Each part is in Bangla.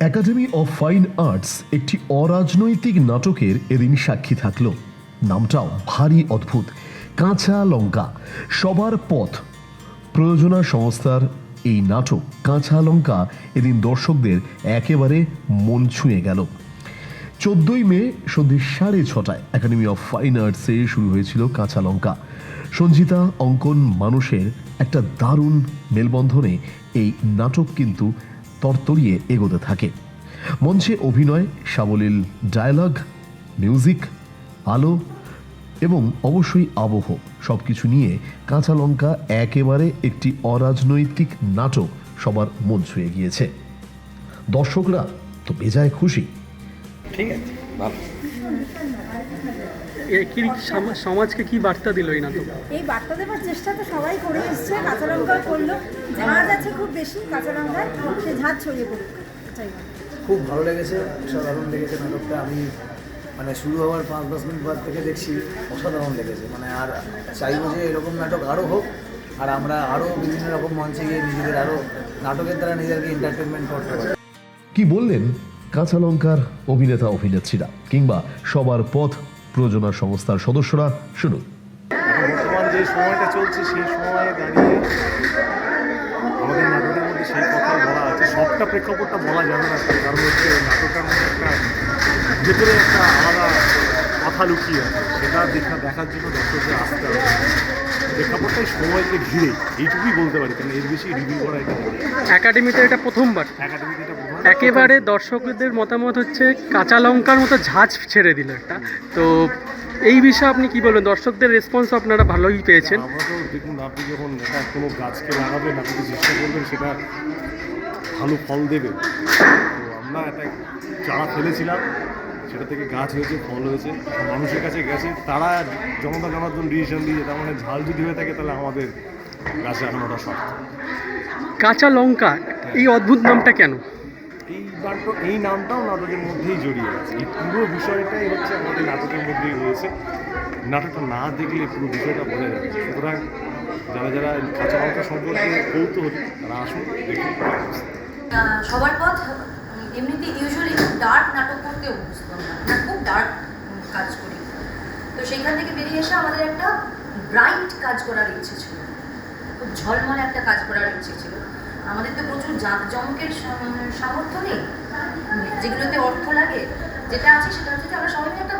একাডেমি অফ ফাইন আর্টস একটি অরাজনৈতিক নাটকের এদিন সাক্ষী থাকল। নামটাও ভারী অদ্ভুত। কাঁচা লঙ্কা, সবার পথ। প্রয়োজনা সংস্থার এই নাটক কাঁচা লঙ্কা এদিন দর্শকদের একেবারে মন ছুঁয়ে গেল। চোদ্দই মে সন্ধে সাড়ে ছটায় একাডেমি অফ ফাইন আর্টসে শুরু হয়েছিল কাঁচা লঙ্কা। সঞ্জিতা, অঙ্কন, মানুষের একটা দারুণ মেলবন্ধনে এই নাটক কিন্তু তরতরিয়ে এগোতে থাকে। মঞ্চে অভিনয়, সাবলীল ডায়ালগ মিউজিক আলো এবং অবশ্যই আবহ সব কিছু নিয়ে কাঁচা লঙ্কা একেবারে একটি অরাজনৈতিক নাটক সবার মন ছুঁয়ে গিয়েছে। দর্শকরা তো বেজায় খুশি। ঠিক আছে কি সমাজকে কি বার্তা দিল এই নাটক? এই বার্তা দেওয়ার চেষ্টা তো সবাই করে এসছে। কাঁচা লঙ্কাও করল। ঝাঁজ আছে খুব বেশি কাঁচা লঙ্কায় সে ঝাঁজ ছড়িয়ে পড়ুক। খুব ভালো লেগেছে অসাধারণ লেগেছে নাটকটা। আমি মানে শুরু হওয়ার পাঁচ দশ মিনিট পর থেকে দেখছি অসাধারণ লেগেছে। মানে আর চাইব যে এরকম নাটক আরও হোক আর আমরা আরও বিভিন্ন রকম মঞ্চে গিয়ে নিজেদের আরও নাটকের দ্বারা নিজেদেরকে এন্টারটেনমেন্ট করতে পারি। কি বললেন? কাঁচা লঙ্কার অভিনেতা অভিনেত্রীরা কিংবা সবার পথ প্রযোজনা সংস্থার সদস্যরা শুনুন। বর্তমান যে সময়টা চলছে সেই সময়ে দাঁড়িয়ে আমাদের নাটকের মধ্যে সেই বলা আছে। সবটা প্রেক্ষাপটটা বলা যাবে না কারণ হচ্ছে মধ্যে একটা ভেতরে একটা আলাদা কথা লুকিয়ে আছে। সেটা দেখা দেখার জন্য দর্শকদের আসতে হবে। প্রেক্ষাপটটাই সময়কে ঘিরে এইটুকুই বলতে পারি কারণ এর বেশি রিভিউ করা এটা একাডেমিতে এটা প্রথমবার। একাডেমিতে এটা একেবারে দর্শকদের মতামত হচ্ছে কাঁচা লঙ্কার মতো ঝাঁজ ছেড়ে দিল একটা। তো এই বিষয়ে আপনি কি বলবেন? দর্শকদের রেসপন্স আপনারা ভালোই পেয়েছেন। আমরা তো দেখুন আপনি যখন কোনো গাছকে লাগাবেন আপনি চেষ্টা করবেন সেটা ভালো ফল দেবে? তো আমরা একটা চারা ফেলেছিলাম সেটা থেকে গাছ হয়েছে ফল হয়েছে মানুষের কাছে গেছে। তারা জনতা জনার্দন ডিসিশন দিয়েছে তার মানে ঝাল যদি হয়ে থাকে তাহলে আমাদের গাছে এখন ওটা শক্ত। কাঁচা লঙ্কা এই অদ্ভুত নামটা কেন? নাটক এই নামটাও নাটকের মধ্যেই জড়িয়ে আছে এই পুরো বিষয়টাই হচ্ছে আমাদের নাটকের মধ্যেই রয়েছে। নাটকটা না দেখলে পুরো বিষয়টা বোঝা যাবে সুতরাং যারা যারা কাঁচা লঙ্কা সম্পর্কে কৌতূহলী, তারা আসুন সবার পথ এমনিতে ইউজুয়ালি ডার্ক নাটক করতে অভ্যস্ত আমরা। খুব ডার্ক কাজ করি। তো সেইখান থেকে বেরিয়ে এসে আমাদের একটা ব্রাইট কাজ করার ইচ্ছে ছিল। খুব ঝলমলে একটা কাজ করার ইচ্ছে ছিল। আমাদের তো প্রচুর জাঁকজমকের সামর্থ্য নেই। যেগুলোতে অর্থ লাগে, যেটা আছে সেটা হচ্ছে আমরা সবাই একটা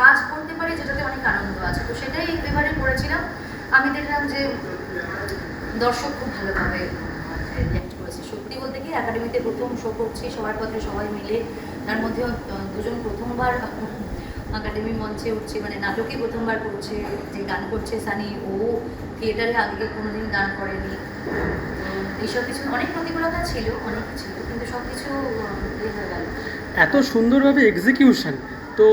কাজ করতে পারি যেটাতে অনেক আনন্দ আছে। তো সেটাই এবারে করেছিলাম। আমি দেখলাম যে দর্শক খুব ভালোভাবে রিয়াক্ট করেছে। সত্যি বলতে কি একাডেমিতে প্রথম শো করছি, সবার পথে সবাই মিলে। তার মধ্যে দুজন প্রথমবার একাডেমি মঞ্চে উঠছে মানে নাটকে প্রথমবার করছে, যে গান করছে সানি। ও থিয়েটারে আগে কোনোদিন গান করেনি। এইসব কিছু অনেক প্রতিকূলতা ছিল অনেক ছিল কিন্তু সব কিছু এত সুন্দরভাবে এক্সিকিউশন তো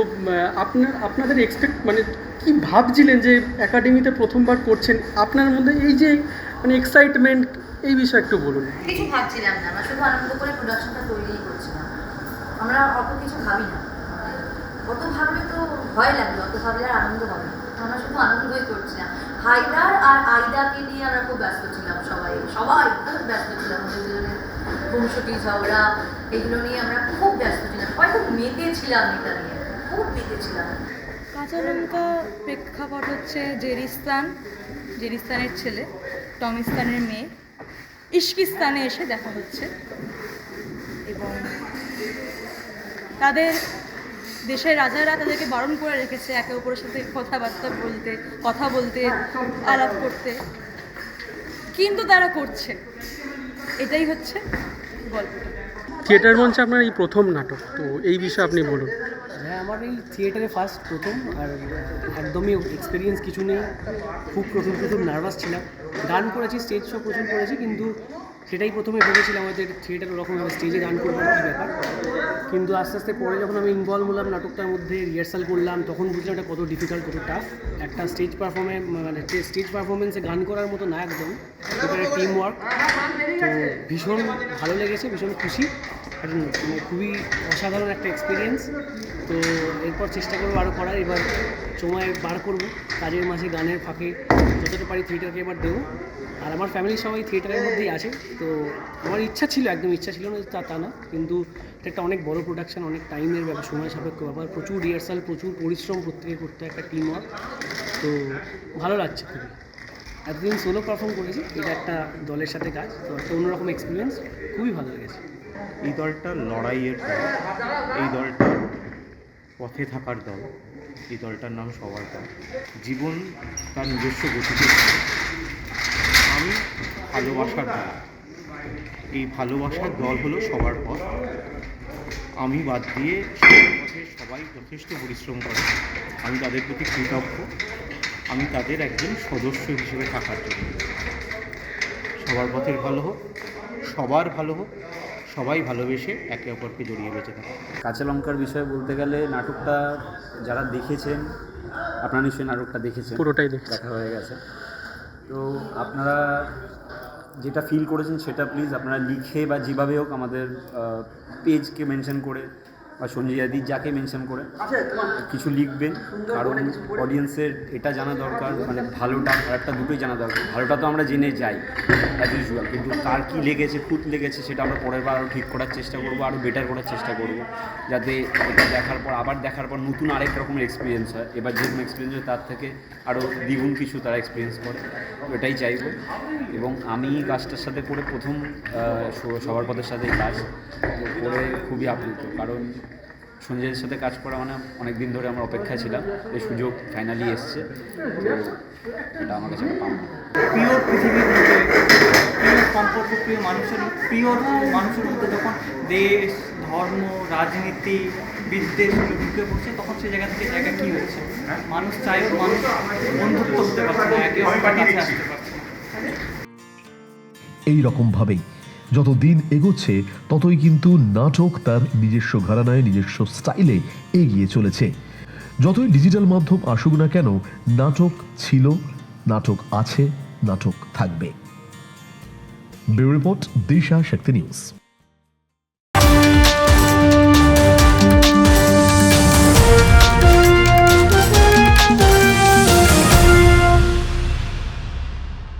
আপনার আপনাদের এক্সপেক্ট মানে কি ভাবছিলেন যে একাডেমিতে প্রথমবার করছেন? আপনার মধ্যে এই যে মানে এক্সাইটমেন্ট এই বিষয়ে একটু বলুন। কিছু ভাবছিলাম না আমরা শুধু আনন্দ করে প্রোডাকশনটা তৈরিই করছিলাম। আমরা অত কিছু ভাবি না। অত ভাবলে তো ভয় লাগবে অত ভাবলে আর আনন্দ হবে আমরা শুধু আনন্দই করছিলাম। হায়দার আর আইদাকে নিয়ে আমরা খুব ব্যস্ত ছিলাম সবাই। সবাই ব্যস্ত ছিলাম ওদের ঝগড়া, এগুলো নিয়ে আমরা খুব ব্যস্ত ছিলাম। সবাই খুব মেতে ছিলাম এটা নিয়ে। খুব মেতে ছিলাম কাঁচা লঙ্কা প্রেক্ষাপট হচ্ছে জেরিস্তান। জেরিস্তানের ছেলে, টমিস্তানের মেয়ে। ইশকিস্তানে এসে দেখা হচ্ছে। এবং তাদের দেশের রাজারা তাদেরকে বারণ করে রেখেছে একে অপরের সাথে কথাবার্তা বলতে কথা বলতে আলাপ করতে। কিন্তু তারা করছে। এটাই হচ্ছে গল্পটা থিয়েটার মঞ্চে আপনার এই প্রথম নাটক তো এই বিষয়ে আপনি বলুন। হ্যাঁ আমার এই থিয়েটারে ফার্স্ট প্রথম আর একদমই এক্সপিরিয়েন্স কিছু নেই। খুব প্রথম প্রথম নার্ভাস ছিলাম। গান করেছি স্টেজ শো প্রচুর করেছি কিন্তু সেটাই প্রথমে ভেবেছিলাম আমাদের থিয়েটার ওরকমভাবে স্টেজে গান করব, কী ব্যাপার। কিন্তু আস্তে আস্তে পরে যখন আমি ইনভলভ হলাম নাটকটার মধ্যে রিহার্সাল করলাম, তখন বুঝলাম এটা কত ডিফিকাল্ট কত টাফ একটা স্টেজ পারফর্মে মানে স্টেজ পারফরমেন্সে গান করার মতো না একদম। এটা টিম ওয়ার্ক তো ভীষণ ভালো লেগেছে, ভীষণ খুশি। মানে খুবই অসাধারণ একটা এক্সপিরিয়েন্স তো এরপর চেষ্টা করব আরও করার। এবার সময় বার করব। কাজের মাঝে গানের ফাঁকে যতটা পারি থিয়েটারকে এবার দেবো। আর আমার ফ্যামিলির সবাই থিয়েটারের মধ্যেই আছে। তো আমার ইচ্ছা ছিল, একদম ইচ্ছা ছিল না তা তা না। কিন্তু এটা একটা অনেক বড় প্রোডাকশন অনেক টাইমের ব্যাপার, সময় সাপেক্ষ ব্যাপার। প্রচুর রিহার্সাল প্রচুর পরিশ্রম প্রত্যেকে করতে একটা টিম ওয়ার্ক তো ভালো লাগছে খুবই। এতদিন সোলো পারফর্ম করেছি, এটা একটা দলের সাথে কাজ। তো একটা অন্যরকম এক্সপিরিয়েন্স খুবই ভালো লেগেছে। এই দলটা লড়াইয়ের দল। এই দলটা পথে থাকার দল। এই দলটার নাম সবার দল। জীবন তার নিজস্ব গতিতে আমি ভালোবাসার দল। এই ভালোবাসার দল হলো সবার পথ। আমি বাদ দিয়ে পথে সবাই যথেষ্ট পরিশ্রম করে। আমি তাদের প্রতি কৃতজ্ঞ। আমি তাদের একজন সদস্য হিসেবে থাকার জন্য। সবার পথের ভালো হোক, সবার ভালো হোক সবাই ভালোবেসে একে অপরকে জড়িয়ে বেঁচে থাকে। কাঁচা লঙ্কার বিষয়ে বলতে গেলে নাটকটা যারা দেখেছেন আপনারা নিশ্চয়ই নাটকটা দেখেছেন। পুরোটাই দেখা হয়ে গেছে। তো আপনারা যেটা ফিল করেছেন সেটা প্লিজ আপনারা লিখে বা যেভাবে হোক আমাদের পেজকে মেনশন করে বা সঞ্জয় আদি যাকে মেনশন করে। কিছু লিখবেন কারণ অডিয়েন্সের এটা জানা দরকার মানে ভালোটা খারাপটা দুটোই জানা দরকার। ভালোটা তো আমরা জেনে যাই অ্যাজ ইউজুয়াল কিন্তু কার কী লেগেছে খুঁত লেগেছে সেটা আমরা পরের বার আরও ঠিক করার চেষ্টা করব আরও বেটার করার চেষ্টা করব যাতে এটা দেখার পর আবার দেখার পর নতুন আরেক রকমের এক্সপিরিয়েন্স হয়। এবার যেরকম এক্সপিরিয়েন্স হয় তার থেকে আরও দ্বিগুণ কিছু তারা এক্সপিরিয়েন্স করে। এটাই চাইব। এবং আমি কাজটার সাথে করে প্রথম সবার পথের সাথে কাজ করে খুবই আপ্লুত। কারণ সঞ্জয়ের সাথে কাজ করা মানে অনেক দিন ধরে আমার অপেক্ষায় ছিলাম। এই সুযোগ ফাইনালি এসছে। তো এটা আমার কাছে একটা পাওনা। প্রিয় পৃথিবীর মধ্যে প্রিয় সম্পর্ক প্রিয় মানুষের প্রিয় মানুষের মধ্যে যখন দেশ ধর্ম রাজনীতি বিদ্বেষ ঢুকে পড়ছে তখন সেই জায়গা থেকে জায়গা কী হচ্ছে? মানুষ চাইও মানুষ বন্ধুত্ব হতে পারছে না একে অপরের কাছে আসতে পারছে না। এই রকমভাবেই যত দিন এগোচ্ছে, ততই কিন্তু নাটক তার নিজস্ব ঘরানায়, নিজস্ব স্টাইলে এগিয়ে চলেছে। যতই ডিজিটাল মাধ্যম আসুক না কেন, নাটক ছিল, নাটক আছে, নাটক থাকবে। Bureau report Disha Shakti news.